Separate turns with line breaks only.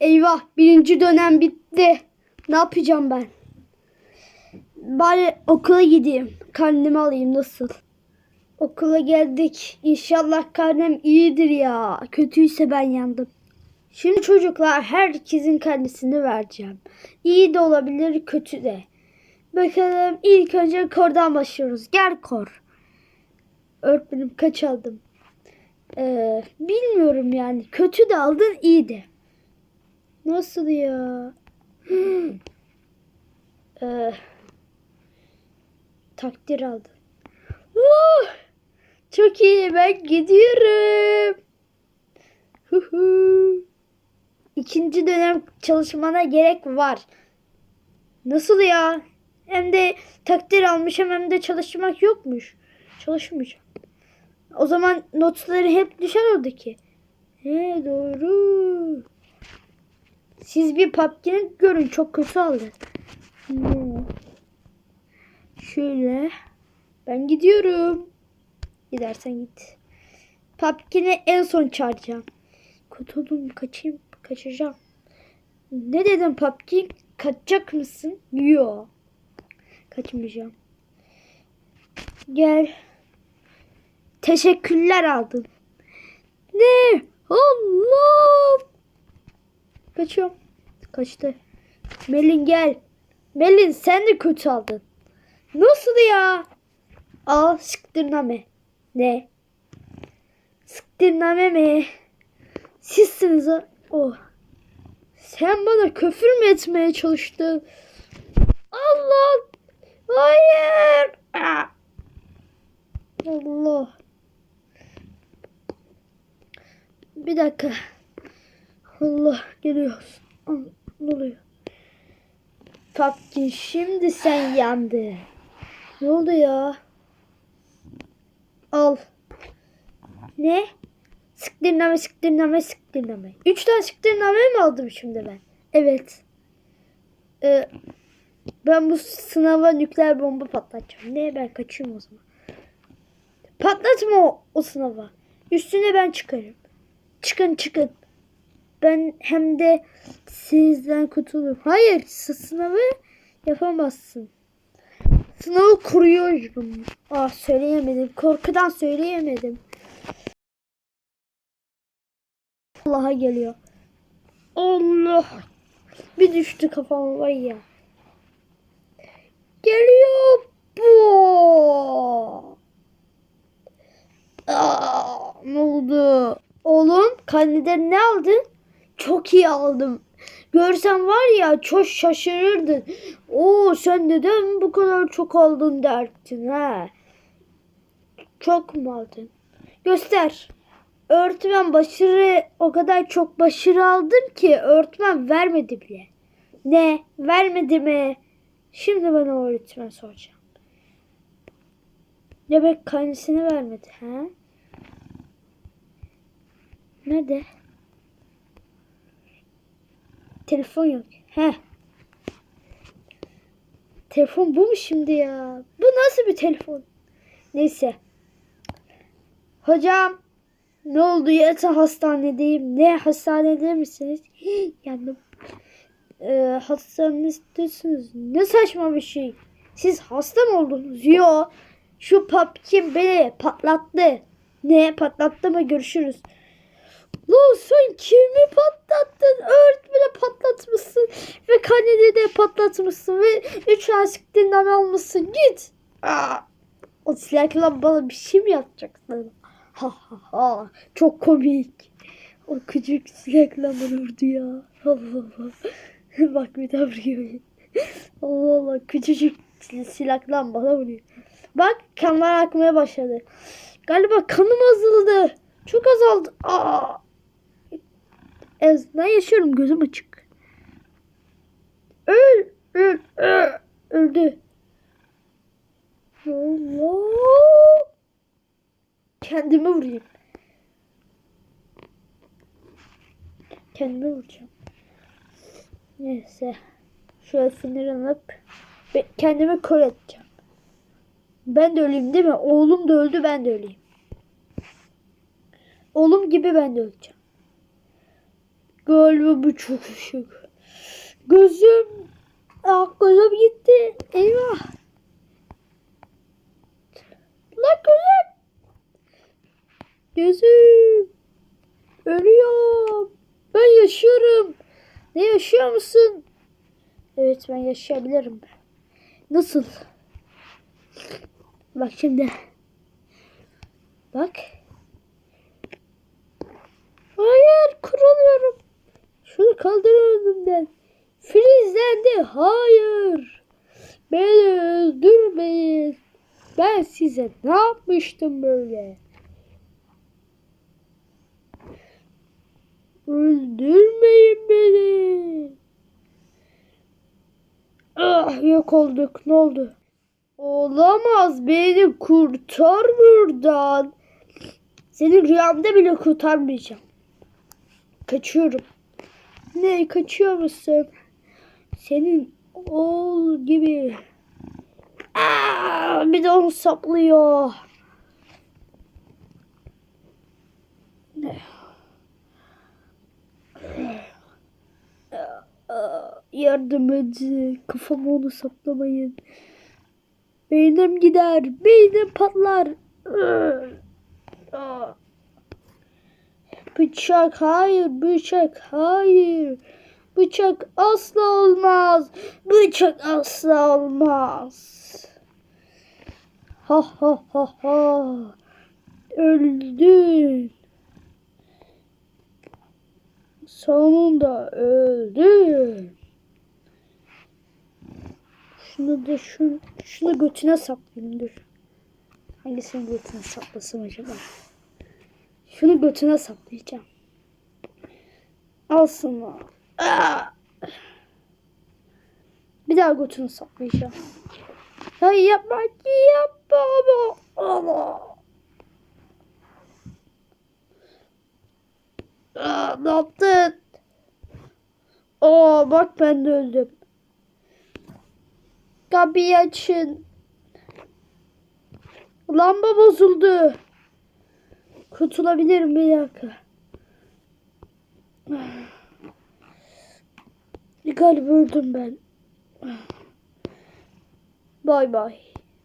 Eyvah birinci dönem bitti. Ne yapacağım ben? Bari okula gideyim. Karnemi alayım nasıl? Okula geldik. İnşallah karnem iyidir ya. Kötüyse ben yandım. Şimdi çocuklar herkesin karnesini vereceğim. İyi de olabilir, kötü de. Bakalım ilk önce kordan başlıyoruz. Gel kor. Öğretmenim kaç aldım? Ee, bilmiyorum yani. Kötü de aldın, iyi de. Nasıl ya? Ee, takdir aldım. Uh, çok iyi ben gidiyorum. İkinci dönem çalışmana gerek var. Nasıl ya? Hem de takdir almışım hem de çalışmak yokmuş. Çalışmayacağım. O zaman notları hep düşer oradaki. He doğru. Siz bir papkini görün çok kötü aldı. Şöyle. Ben gidiyorum. Gidersen git. Papkini en son çağıracağım. Kurtuldum kaçayım kaçacağım. Ne dedim Papkin? Kaçacak mısın? Yo. Kaçmayacağım. Gel. Teşekkürler aldım. Ne? Allah! Kaçıyorum. Kaçtı. Melin gel. Melin sen de kötü aldın. Nasıl ya? Al sıktırname. Ne? Sıktırname mi? Sizsiniz o. Oh. Sen bana küfür mü etmeye çalıştın? Allah! Hayır! Aa! Allah. Bir dakika. Allah geliyor. Aa, Ne oluyor? Papkin şimdi sen yandı. Ne oldu ya? Al. Ne? Sıktırname, sıktırname, sıktırname. Üç tane sıktırname mi aldım şimdi ben? Evet. Ee, ben bu sınava nükleer bomba patlatacağım. Ne ben kaçıyorum o zaman. Patlatma o, o sınava. Üstüne ben çıkarım. Çıkın çıkın. Ben hem de sizden kurtulurum. Hayır sınavı yapamazsın. Sınavı kuruyorum. Ah söyleyemedim. Korkudan söyleyemedim. Allah'a geliyor. Allah. Bir düştü kafama vay ya. Geliyor bu. Aa, ne oldu? Oğlum karneden ne aldın? Çok iyi aldım. Görsen var ya çok şaşırırdın. Oo sen neden bu kadar çok aldın derdin ha? Çok mu aldın? Göster. Öğretmen başarı o kadar çok başarı aldım ki öğretmen vermedi bile. Ne? Vermedi mi? Şimdi bana öğretmen soracağım. Demek kendisini vermedi ha? Nerede? Telefon yok. He. Telefon bu mu şimdi ya? Bu nasıl bir telefon? Neyse. Hocam ne oldu yatın hastanedeyim. Ne hastanede misiniz? Hii, Yandım. Ee, hastanedesiniz. Ne saçma bir şey. Siz hasta mı oldunuz? Yo. Şu papkin beni patlattı. Ne patlattı mı görüşürüz. Lan sen kimi patlattın? Öğretmeni patlatmışsın. Ve kanede de patlatmışsın. Ve üç lastikten almışsın. Git. Aa, o silahla bana bir şey mi yapacaksın? Ha ha ha. Çok komik. O küçük silahla bana vurdu ya. Allah Allah. Bak bir daha vuruyor. Allah Allah. Küçücük silahla bana vuruyor. Bak kanlar akmaya başladı. Galiba kanım azaldı. Çok azaldı. Aa. Ez, ben yaşıyorum gözüm açık. Öl, öl, öl, öldü. Allah. Kendime vurayım. Kendime vuracağım. Neyse. Şöyle sinir alıp ve kendimi kör edeceğim. Ben de öleyim değil mi? Oğlum da öldü ben de öleyim. Oğlum gibi ben de öleceğim. Galiba bu çok ışık. Gözüm. Ah gözüm gitti. Eyvah. Lan gözüm. Gözüm. Ölüyorum. Ben yaşıyorum. Ne yaşıyor musun? Evet ben yaşayabilirim. Nasıl? Bak şimdi. Bak. Hayır kuruluyorum. Şunu kaldır önümden. Filizlendi. Hayır. Beni öldürmeyin. Ben size ne yapmıştım böyle? Öldürmeyin beni. Ah yok olduk. Ne oldu? Olamaz. Beni kurtar buradan. Seni rüyamda bile kurtarmayacağım. Kaçıyorum. Ne kaçıyor musun? Senin oğul gibi. Aa, bir de onu saplıyor. Yardım edin. Kafama onu saplamayın. Beynim gider. Beynim patlar. Aa. Bıçak hayır. Bıçak hayır. Bıçak asla olmaz. Bıçak asla olmaz. Ha ha ha ha. Öldün. Sonunda öldün. Şunu da şu, şunu götüne saplayayım dur. Hangisini götüne saplasam acaba? Şunu götüne saplayacağım. Al sana. Aa! Bir daha götünü saplayacağım. Hayır yapma. Yapma ama. ama. Aa, ne yaptın? Aa, bak ben de öldüm. Kapıyı açın. Lamba bozuldu. Kurtulabilirim bir dakika. Galiba öldüm ben. Bay bay.